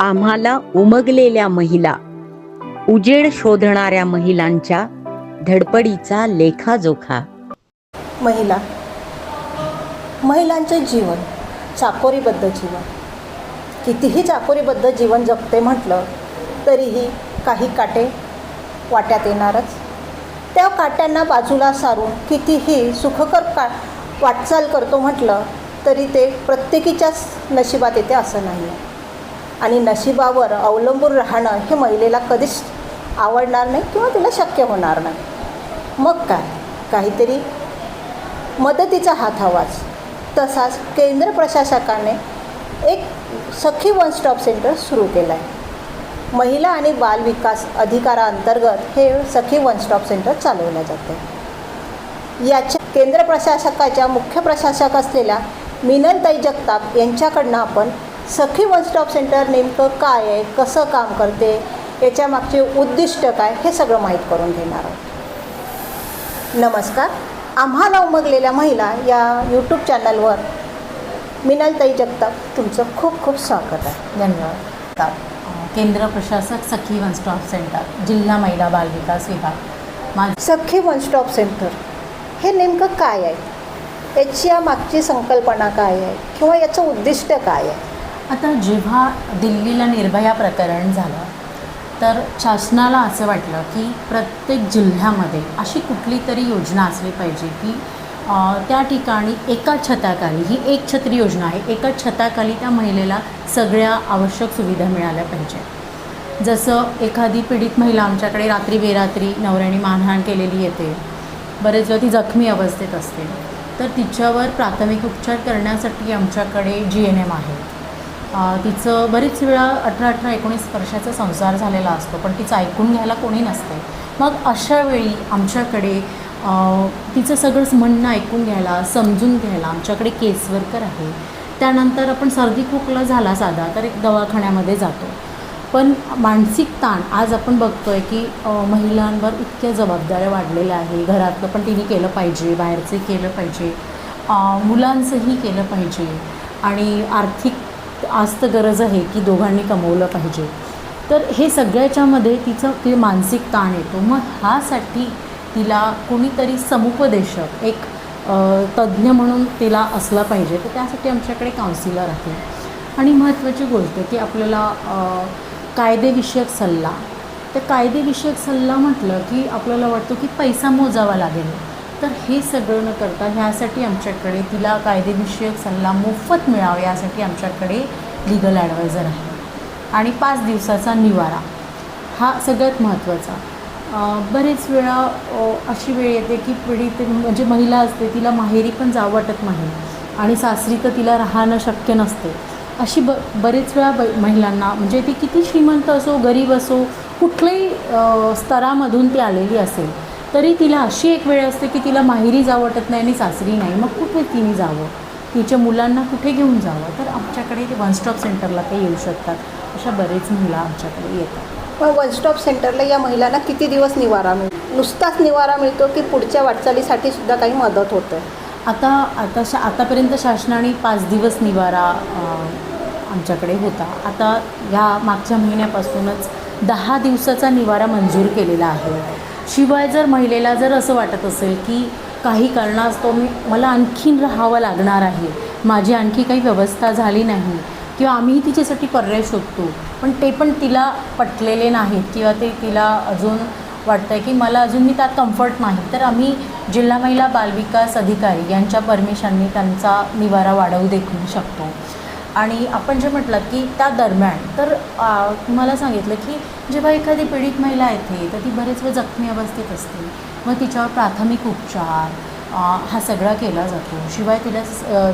आम्हाला उमगलेल्या महिला उजेड शोधणाऱ्या महिलांच्या धडपडीचा लेखाजोखा. महिला महिलांचे जीवन चाकोरीबद्ध जीवन. कितीही चाकोरीबद्ध जीवन जगते म्हटलं तरीही काही काटे वाट्यात येणारच. त्या काट्यांना बाजूला सारून कितीही सुखकर का वाटचाल करतो म्हटलं तरी ते प्रत्येकीच्याच नशिबात येते असं नाही आहे आणि नशिबावर अवलंबून राहणं हे महिलेला कधीच आवडणार नाही किंवा तिला शक्य होणार नाही. मग काय? काहीतरी मदतीचा हात हवाच. तसाच केंद्र प्रशासकाने एक सखी वन स्टॉप सेंटर सुरू केलं आहे महिला आणि बाल विकास अधिकाराअंतर्गत हे सखी वन स्टॉप सेंटर चालवलं जाते याच्या केंद्र प्रशासकाच्या मुख्य प्रशासक असलेल्या मिनलताई जगताप यांच्याकडनं आपण सखी वन स्टॉप सेंटर नेमकं काय आहे? कसं काम करते? याच्या मागचे उद्दिष्ट काय? हे सगळं माहीत करून घेणार आहोत. नमस्कार. आम्हाला उमगलेल्या महिला या यूट्यूब चॅनलवर मिनलताई जगताप तुमचं खूप खूप स्वागत आहे. धन्यवाद. केंद्र प्रशासक सखी वन स्टॉप सेंटर जिल्हा महिला बाल विकास विभाग. माझ सखी वन स्टॉप सेंटर हे नेमकं काय आहे? याची या मागची संकल्पना काय आहे? किंवा याचं उद्दिष्ट काय आहे? आता जेव्हा दिल्लीला निर्भया प्रकरण झालं तर शासनाला असं वाटलं की प्रत्येक जिल्ह्यामध्ये अशी कुठली तरी योजना असली पाहिजे की त्या ठिकाणी एका छताखाली ही एक छत्री योजना आहे एका छताखाली त्या महिलेला सगळ्या आवश्यक सुविधा मिळाल्या पाहिजे. जसं एखादी पीडित महिला आमच्याकडे रात्री बेरात्री नवऱ्याने मानहाण केलेली येते बरेच वेळा ती जखमी अवस्थेत असते तर तिच्यावर प्राथमिक उपचार करण्यासाठी आमच्याकडे जी एन एम आहे. तिचं बरीच वेळा अठरा अठरा एकोणीस वर्षाचा संसार झालेला असतो पण तिचं ऐकून घ्यायला कोणी नसते. मग अशा वेळी आमच्याकडे तिचं सगळंच म्हणणं ऐकून घ्यायला समजून घ्यायला आमच्याकडे केस वर्कर आहे. त्यानंतर आपण सर्दी खोकला झाला साधा तर एक दवाखान्यामध्ये जातो. पण मानसिक ताण आज आपण बघतो आहे की महिलांवर इतक्या जबाबदाऱ्या वाढलेल्या आहे. घरातलं पण तिने केलं पाहिजे बाहेरचंही केलं पाहिजे. मुलांचंही केलं पाहिजे. आणि आर्थिक आज तर गरज आहे की दोघांनी कमवलं पाहिजे. तर हे सगळ्याच्यामध्ये तिचं ते मानसिक ताण येतो. मग ह्यासाठी तिला कोणीतरी समुपदेशक एक तज्ज्ञ म्हणून तिला असला पाहिजे. तर त्यासाठी आमच्याकडे काउन्सिलर आहे. आणि महत्त्वाची गोष्ट की आपल्याला कायदेविषयक सल्ला. तर कायदेविषयक सल्ला म्हटलं की आपल्याला वाटतो की पैसा मोजावा लागेल. तर हे सगळं न करता ह्यासाठी आमच्याकडे तिला कायदेविषयक सल्ला मोफत मिळावा यासाठी आमच्याकडे लिगल ॲडवायझर आहे. आणि पाच दिवसाचा निवारा हा सगळ्यात महत्त्वाचा. बरेच वेळा अशी वेळ येते की पीडित म्हणजे महिला असते तिला माहेरी पण जावं वाटत नाही. आणि सासरी तर तिला राहणं शक्य नसते. अशी ब बरेच वेळा ब महिलांना म्हणजे ती किती श्रीमंत असो गरीब असो कुठल्याही स्तरामधून ती आलेली असेल. तरी तिला अशी एक वेळ असते की तिला माहेरी जावं वाटत नाही आणि सासरी नाही. मग कुठे तिने जावं? तिच्या मुलांना कुठे घेऊन जावं? तर आमच्याकडे ते वन स्टॉप सेंटरला ते येऊ शकतात. अशा बरेच महिला आमच्याकडे येतात. पण वन स्टॉप सेंटरला या महिलांना किती दिवस निवारा मिळतो नुसताच निवारा मिळतो की पुढच्या वाटचालीसाठी सुद्धा काही मदत होतं? आता आता शा आतापर्यंत शासनाने पाच दिवस निवारा आमच्याकडे होता. आता ह्या मागच्या महिन्यापासूनच दहा दिवसाचा निवारा मंजूर केलेला आहे. शिवाय जर महिलेला जर असं वाटत असेल की काही कारणास्तव मी मला आणखीन राहावं लागणार आहे माझी आणखी काही व्यवस्था झाली नाही किंवा आम्हीही तिच्यासाठी पर्याय शोधतो पण ते पण तिला पटलेले नाहीत किंवा ते तिला अजून वाटतं आहे की मला अजून मी त्यात कम्फर्ट नाही. तर आम्ही जिल्हा महिला बालविकास अधिकारी यांच्या परमिशनने त्यांचा निवारा वाढवू देखू शकतो. आणि आपण जे म्हटलं की त्या दरम्यान तर तुम्हाला सांगितलं की जेव्हा एखादी पीडित महिला येते तर ती बरेच वेळ जखमी अवस्थेत असते. मग तिच्यावर प्राथमिक उपचार हा सगळा केला जातो. शिवाय तिला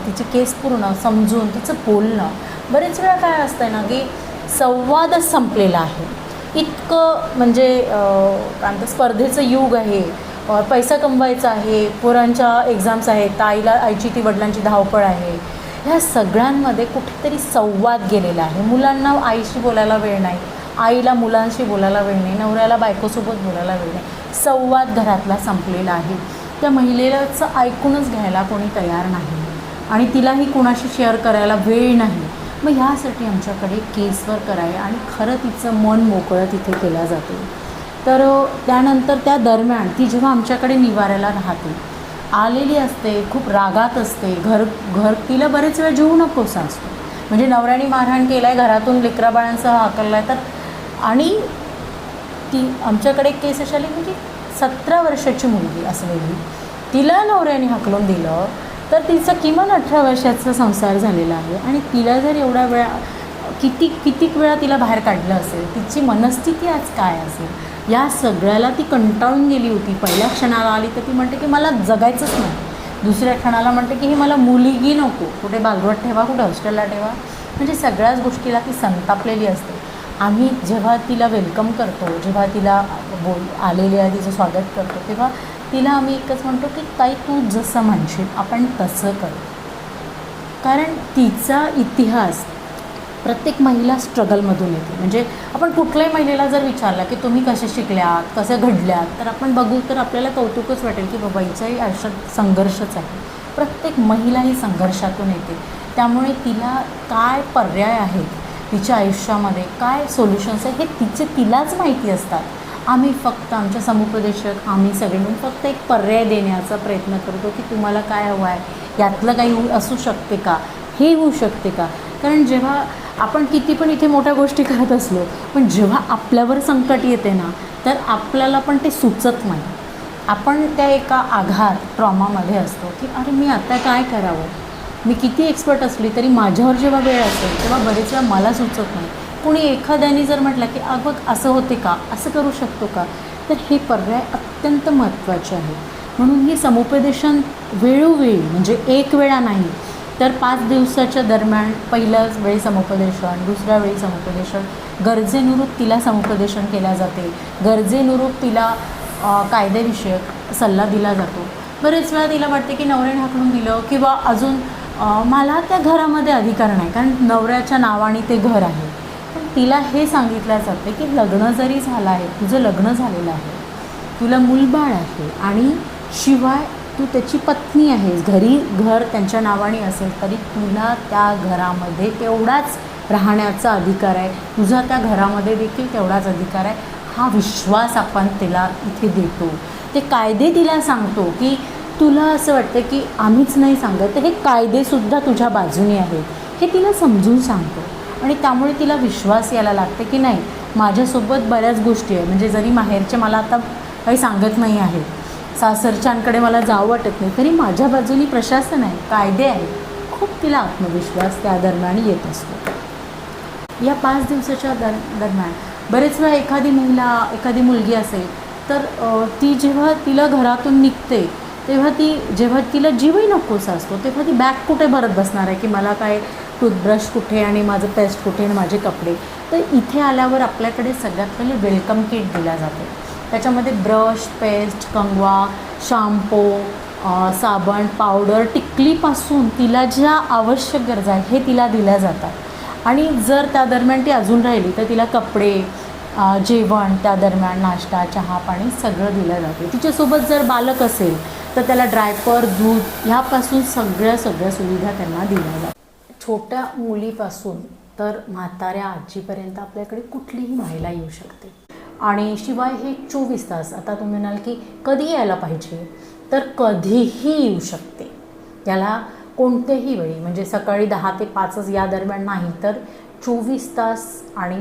तिचे केस पूर्ण समजून तिचं बोलणं बरेच वेळा काय असतं ना की संवादच संपलेला आहे. इतकं म्हणजे काय म्हणतं स्पर्धेचं युग आहे. पैसा कमवायचा आहे पोरांच्या एक्झाम्स आहेत आईला आईची ती वडिलांची धावपळ आहे. ह्या सगळ्यांमध्ये कुठेतरी संवाद गेलेला आहे. मुलांना आईशी बोलायला वेळ नाही. आईला मुलांशी बोलायला वेळ नाही. नवऱ्याला बायकोसोबत बोलायला वेळ नाही. संवाद घरातला संपलेला आहे. त्या महिलेचं ऐकूनच घ्यायला कोणी तयार नाही. आणि तिलाही कोणाशी शेअर करायला वेळ नाही. मग ह्यासाठी आमच्याकडे केसवर कराय आणि खरं तिचं मन मोकळं तिथे केलं जाते. तर त्यानंतर त्या दरम्यान ती जेव्हा आमच्याकडे निवाऱ्याला राहते आलेली असते खूप रागात असते. घर घर तिला बरेच वेळ जेवू नकोसा असतो म्हणजे नवऱ्याने मारहाण केला आहे घरातून लेकरा बाळांसह हाकलला आहे तर. आणि ती आमच्याकडे एक केस अशी आली म्हणजे सतरा वर्षाची मुलगी असलेली. तिला नवऱ्याने हाकलून दिलं तर तिचा किमान अठरा वर्षाचा संसार झालेला आहे. आणि तिला जर एवढ्या वेळा किती कितीक वेळा तिला बाहेर काढलं असेल तिची मनस्थिती आज काय असेल? या सगळ्याला ती कंटाळून गेली होती. पहिल्या क्षणाला आली तर ती म्हणते की मला जगायचंच नाही. दुसऱ्या क्षणाला म्हणते की ही मला मुलगी नको. कुठे बालवट ठेवा कुठे हॉस्टेलला ठेवा. म्हणजे सगळ्याच गोष्टीला ती संतापलेली असते. आम्ही जेव्हा तिला वेलकम करतो जेव्हा तिला बोल आलेली आहे तिचं स्वागत करतो तेव्हा तिला आम्ही एकच म्हणतो की ताई तू जसं म्हणशील आपण तसं करू. कारण तिचा इतिहास प्रत्येक महिला स्ट्रगलमधून येते. म्हणजे आपण कुठल्याही महिलेला जर विचारलं की तुम्ही कसे शिकल्यात कसे घडल्यात तर आपण बघू तर आपल्याला कौतुकच वाटेल की बाबा हिच्याही आयुष्यात संघर्षच आहे. प्रत्येक महिला ही संघर्षातून येते. त्यामुळे तिला काय पर्याय आहेत तिच्या आयुष्यामध्ये काय सोल्युशन्स आहेत हे तिचे तिलाच माहिती असतात. आम्ही फक्त आमच्या समुपदेशक आम्ही सगळे मिळून फक्त एक पर्याय देण्याचा प्रयत्न करतो की तुम्हाला काय हवं आहे यातलं काही असू शकते का हे होऊ शकते का? कारण जेव्हा आपण किती पण इथे मोठ्या गोष्टी करत असलो पण जेव्हा आपल्यावर संकट येते ना तर आपल्याला पण ते सुचत नाही. आपण त्या एका आघात ट्रॉमामध्ये असतो की अरे मी आता काय करावं? मी किती एक्सपर्ट असली तरी माझ्यावर जेव्हा वेळ असेल तेव्हा बरेच वेळा मला सुचत नाही. कोणी एखाद्याने जर म्हटलं की अग असं होते का? असं करू शकतो का? तर हे पर्याय अत्यंत महत्त्वाचे आहे. म्हणून ही समुपदेशन वेळोवेळी म्हणजे एक वेळा नाही तर पाच दिवसाच्या दरम्यान पहिल्याच वेळी समुपदेशन दुसऱ्या वेळी समुपदेशन. गरजेनुरूप तिला समुपदेशन केल्या जाते. गरजेनुरूप तिला कायदेविषयक सल्ला दिला जातो. बरेच वेळा तिला वाटते की नवऱ्याने हाकडून दिलं किंवा अजून मला त्या घरामध्ये अधिकार नाही कारण नवऱ्याच्या नावाने ते घर आहे. पण तिला हे सांगितलं जाते की लग्न जरी झालं आहे तुझं लग्न झालेलं आहे तुला मूलबाळ आहे आणि शिवाय तू त्याची पत्नी आहेस. घरी घर त्यांच्या नावाने असेल तरी तुला त्या घरामध्ये तेवढाच राहण्याचा अधिकार आहे. तुझा त्या घरामध्ये देखील तेवढाच अधिकार आहे. हा विश्वास आपण तिला इथे देतो. ते कायदे तिला सांगतो की तुला असं वाटतं की आम्हीच नाही सांगत. तर हे कायदेसुद्धा तुझ्या बाजूने आहेत. हे तिला समजून सांगतो. आणि त्यामुळे तिला विश्वास यायला लागते की नाही माझ्यासोबत बऱ्याच गोष्टी आहे म्हणजे जरी माहेरचे मला आता काही सांगत नाही आहेत सासरच्यांकडे मला जावं वाटत नाही. तरी माझ्या बाजूनी प्रशासन आहे कायदे आहे. खूप तिला आत्मविश्वास त्या दरम्यान येत असतो. या पाच दिवसाच्या दर दरम्यान बरेच वेळा एखादी महिला एखादी मुलगी असेल तर ती जेव्हा तिला घरातून निघते तेव्हा ती जेव्हा तिला जीवही नकोसा असतो तेव्हा ती बॅग कुठे भरत बसणार आहे की मला काय टूथब्रश कुठे आणि माझं पेस्ट कुठे आणि माझे कपडे. तर इथे आल्यावर आपल्याकडे सगळ्यात पहिले वेलकम किट दिला जातो. त्याच्यामध्ये ब्रश पेस्ट कंगवा शाम्पो साबण पावडर टिकलीपासून तिला ज्या आवश्यक गरजा आहेत हे तिला दिल्या जातात. आणि जर त्या दरम्यान ती अजून राहिली तर तिला कपडे जेवण त्या दरम्यान नाश्ता चहा पाणी सगळं दिलं जाते. तिच्यासोबत जर बालक असेल तर त्याला ड्रायपर दूध ह्यापासून सगळ्या सगळ्या सुविधा त्यांना दिल्या जातात. छोट्या मुलीपासून तर म्हाताऱ्या आजीपर्यंत आपल्याकडे कुठलीही महिला येऊ शकते. आणि शिवाय हे चोवीस तास आता तुम्ही म्हणाल की कधी यायला पाहिजे? तर कधीही येऊ शकते. याला कोणत्याही वेळी म्हणजे सकाळी दहा ते पाचच या दरम्यान नाही तर चोवीस तास आणि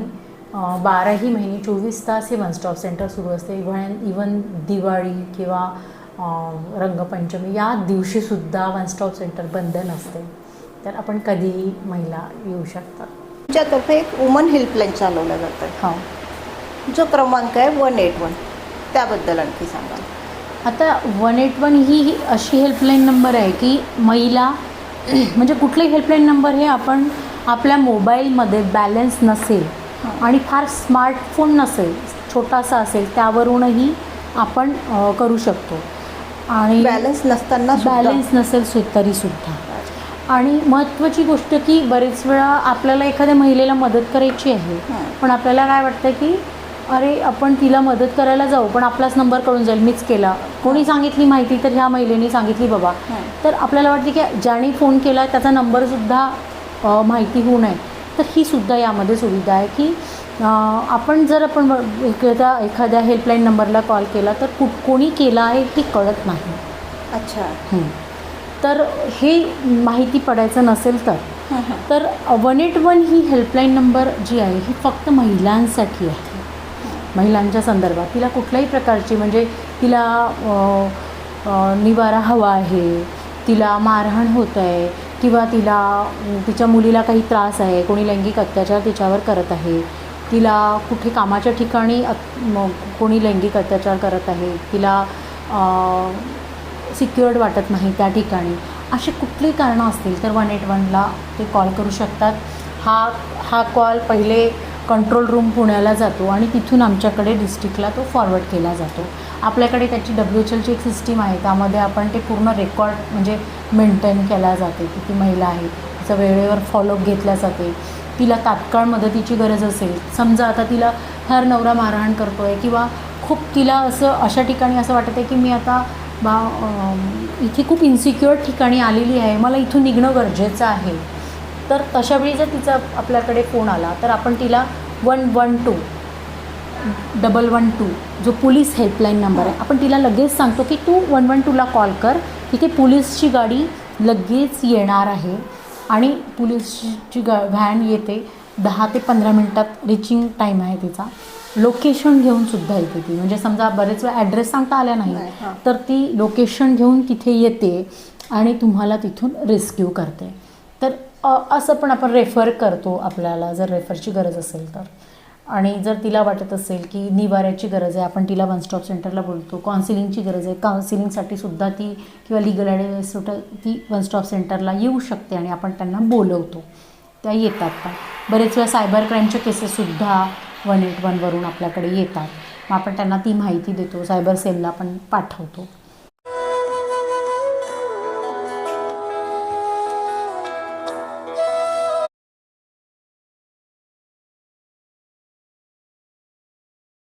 बाराही महिने चोवीस तास हे वन स्टॉप सेंटर सुरू असते. इव्हन इवन दिवाळी किंवा रंगपंचमी या दिवशीसुद्धा वन स्टॉप सेंटर बंद नसते. तर आपण कधीही महिला येऊ शकतात तुमच्यातर्फे एक वुमन हेल्पलाईन चालवलं जातं हो. जो क्रमांक आहे वन एट वन त्याबद्दल आणखी सांगा. आता वन एट वन ही अशी हेल्पलाईन नंबर आहे की महिला म्हणजे कुठलाही हेल्पलाईन नंबर हे आपण आपल्या मोबाईलमध्ये बॅलन्स नसेल आणि फार स्मार्टफोन नसेल छोटासा असेल त्यावरूनही आपण करू शकतो. आणि बॅलन्स नसताना बॅलन्स नसेल सु तरीसुद्धा आणि महत्त्वाची गोष्ट की बरेच वेळा आपल्याला एखाद्या महिलेला मदत करायची आहे. पण आपल्याला काय वाटतं की अरे आपण तिला मदत करायला जाऊ पण आपलाच नंबर कळून जाईल मीच केला. कोणी सांगितली माहिती तर ह्या महिलेने सांगितली बाबा. तर आपल्याला वाटते की ज्याने फोन केला त्याचा नंबरसुद्धा माहिती होऊ नये. तर ही सुद्धा यामध्ये सुविधा आहे की आपण जर आपण एखाद्या एखाद्या हेल्पलाईन नंबरला कॉल केला तर कुठ कोणी केला आहे ते कळत नाही. अच्छा. तर हे माहिती पडायचं नसेल तर. तर वन एट वन ही हेल्पलाईन नंबर जी आहे ही फक्त महिलांसाठी आहे. महिलांच्या संदर्भात. तिला कुठल्याही प्रकारची म्हणजे तिला निवारा हवा आहे तिला मारहाण होत आहे किंवा तिला तिच्या मुलीला काही त्रास आहे कोणी लैंगिक अत्याचार तिच्यावर करत आहे तिला कुठे कामाच्या ठिकाणी कोणी लैंगिक अत्याचार करत आहे तिला सिक्युअर्ड वाटत नाही त्या ठिकाणी. अशी कुठली कारणं असतील तर वन एट वनला ते कॉल करू शकतात. हा हा कॉल पहिले कंट्रोल रूम पुण्याला जातो आणि तिथून आमच्याकडे डिस्ट्रिक्टला तो फॉरवर्ड केला जातो. आपल्याकडे त्याची डब्ल्यू एच एलची एक सिस्टीम आहे. त्यामध्ये आपण ते पूर्ण रेकॉर्ड म्हणजे मेंटेन केला जाते. किती महिला आहे तिचं वेळेवर फॉलोअप घेतल्या जाते. तिला तात्काळ मदतीची गरज असेल. समजा आता तिला फार नवरा मारहाण करतो आहे किंवा खूप तिला असं अशा ठिकाणी असं वाटत आहे की मी आता बा इथे खूप इन्सिक्युअर ठिकाणी आलेली आहे. मला इथून निघणं गरजेचं आहे. तर तशावेळी जर तिचा आपल्याकडे फोन आला तर आपण तिला one one two double one two जो पोलीस हेल्पलाईन नंबर आहे आपण तिला लगेच सांगतो की तू वन वन टूला कॉल कर तिथे पोलीसची गाडी लगेच येणार आहे आणि पोलीसची गा व्हॅन येते दहा ते पंधरा मिनटात रिचिंग टाईम आहे तिचा. लोकेशन घेऊन सुद्धा येते ती. म्हणजे समजा बरेच वेळा ॲड्रेस सांगता आल्या नाही. तर ती लोकेशन घेऊन तिथे येते आणि तुम्हाला तिथून रेस्क्यू करते. असं पण आपण रेफर करतो आपल्याला जर रेफरची गरज असेल तर. आणि जर तिला वाटत असेल की निवाऱ्याची गरज आहे आपण तिला वन स्टॉप सेंटरला बोलतो. काउन्सिलिंगची गरज आहे. काउन्सिलिंगसाठी सुद्धा ती किंवा लिगल ॲडवाईससुद्धा ती वन स्टॉप सेंटरला येऊ शकते आणि आपण त्यांना बोलवतो. त्या येतात पण. बरेच वेळा सायबर क्राईमच्या केसेससुद्धा वन एट वनवरून आपल्याकडे येतात. मग आपण त्यांना ती माहिती देतो. सायबर सेलला पण पाठवतो.